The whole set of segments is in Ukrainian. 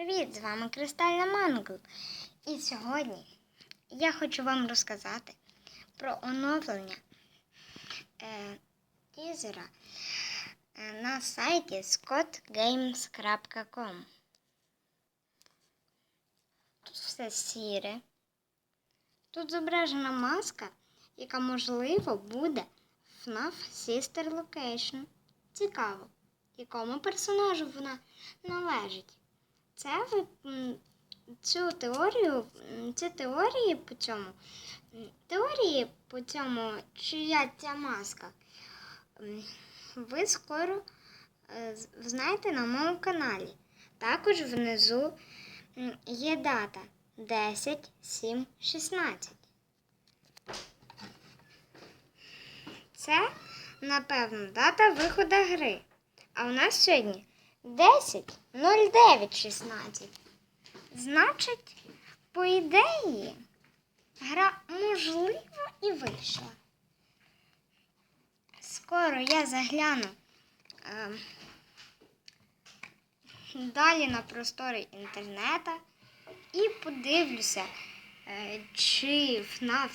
Привіт, з вами Кристальна Мангл. І сьогодні я хочу вам розказати про оновлення е, тізера е, на сайті scottgames.com. Тут все сіре. Тут зображена маска, яка можливо буде FNAF Sister Location. Цікаво, якому персонажу вона належить. Це цю теорію, ці теорії по цьому, теорії по цьому, чия ця маска, ви скоро е, знаєте на моєму каналі. Також внизу є дата 10, 7, 16. Це, напевно, дата виходу гри. А у нас сьогодні 10 09 16. Значить, по ідеї, гра можливо і вийшла. Скоро я загляну е, далі на простори інтернету і подивлюся, е, чи FNAF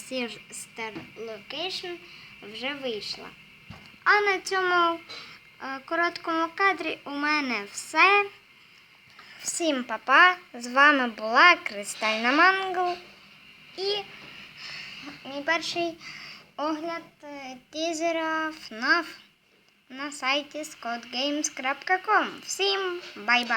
Sister, Location вже вийшла. А на цьому короткому кадрі у мене все. Всім па-па! З вами була Кристальна Мангл і мій перший огляд е, тізера FNAF на сайті scottgames.com. Всім бай-бай!